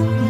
you.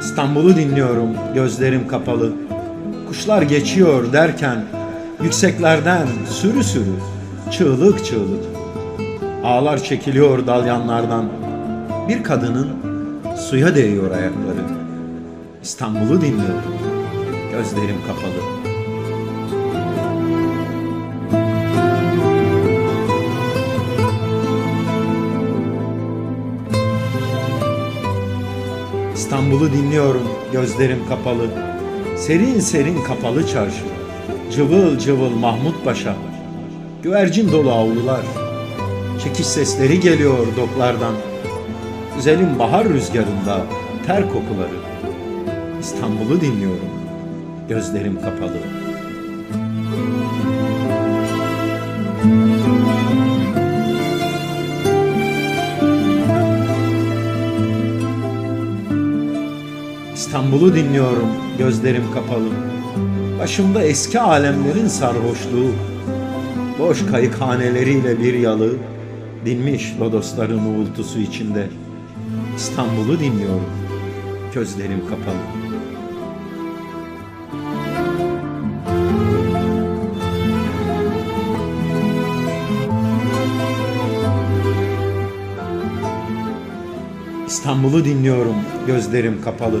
İstanbul'u dinliyorum, gözlerim kapalı. Kuşlar geçiyor derken yükseklerden sürü sürü, çığlık çığlık. Ağlar çekiliyor dalyanlardan. Bir kadının suya değiyor ayakları. İstanbul'u dinliyorum, gözlerim kapalı. İstanbul'u dinliyorum, gözlerim kapalı. Serin serin kapalı çarşı. Cıvıl cıvıl Mahmut Paşa. Güvercin dolu avlular. Çekiş sesleri geliyor doklardan. Güzelim bahar rüzgarında ter kokuları. İstanbul'u dinliyorum, gözlerim kapalı. İstanbul'u dinliyorum, gözlerim kapalı. Başımda eski alemlerin sarhoşluğu. Boş kayıkhaneleriyle bir yalı, dinmiş lodosların uğultusu içinde. İstanbul'u dinliyorum, gözlerim kapalı. İstanbul'u dinliyorum, gözlerim kapalı.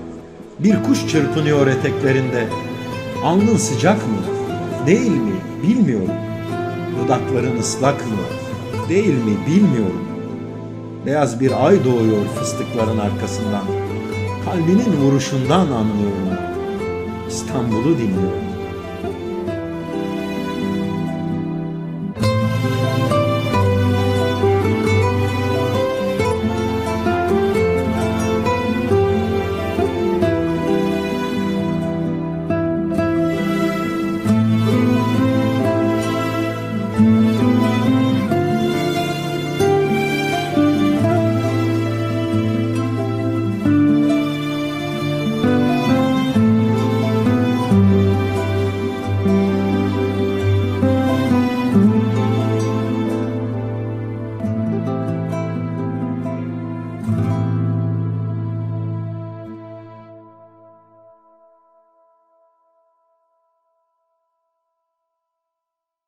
Bir kuş çırpınıyor eteklerinde. Alnın sıcak mı? Değil mi? Bilmiyorum. Dudakların ıslak mı? Değil mi? Bilmiyorum. Beyaz bir ay doğuyor fıstıkların arkasından. Kalbinin vuruşundan anlıyorum. İstanbul'u dinliyorum.